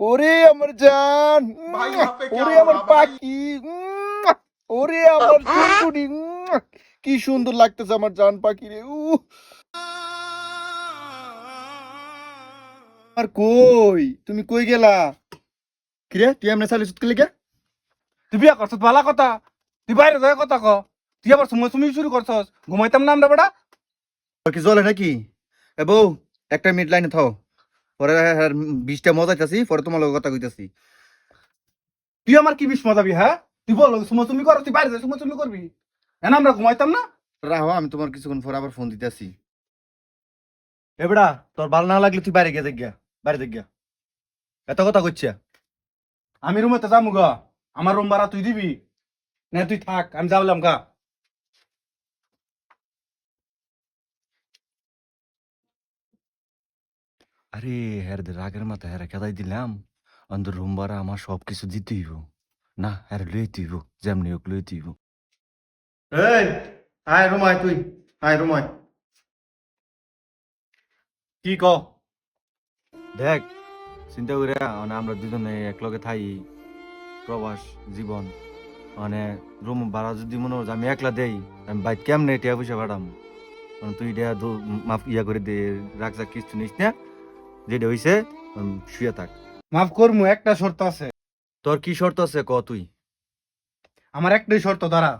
ওরে আমার জান ওরে আমার পাখি ওরে আমার টুনটুনি কি সুন্দর লাগতেছে আমার জান পাখি রে উ আর কই? তুমি কই গেলা? কিরে তুই এমনি সালি সুতকে লেগে? তুই বিয়া করছত ভালা কথা। তুই বাইরে যায় কথা ক। তুই আবার সময় সময় শুরু করছস। ঘুমাইতাম না আমরা বেটা? কি জলে নাকি? এ বউ একটা মিড লাইনে থাও। পরে আর বিশটা মজাইতাছি পরে তোমার লগে কথা কইতাছি। তুই আমার কি বিষ মজাবি হ্যাঁ? তুই বল সময় তুমি কর তুই বাইরে তুমি করবি। হ্যাঁ আমরা ঘুমাইতাম না? রাহো আমি তোমার কিছুক্ষণ পরে আবার ফোন দিতেছি। এ বেড়া তোর ভালো না লাগলে তুই বাইরে গিয়ে দেখ গিয়া বাইরে দেখ গিয়া। এত কথা কইছে আমি রুমে তো যামু গা আমার রুম ভাড়া তুই দিবি। না তুই থাক আমি যাবলাম গা। আরে হ্যার রাগের মাথা হ্যাঁ কেদাই দিলাম। অন্তর রুম ভাড়া আমার সব কিছু দিতে হইব। না হ্যাঁ লই দিব যেমনি হোক লই দিব এই আয় রুমায় তুই আয় রুমায় কি ক দেখ চিন্তা করে মানে আমরা দুজনে একলগে থাই প্রবাস জীবন। মানে রুম ভাড়া যদি মনে হয় আমি একলা দেই আমি বাইক কেমনে টিয়া পয়সা ভাড়াম মানে তুই এটা মাফ ইয়া করে দে রাখ রাখ কিছু নিস না? যেটা হইছে শুয়ে থাক। মাফ করমু একটা শর্ত আছে। তোর কি শর্ত আছে? ক তুই। আমার একটাই শর্ত দাঁড়া।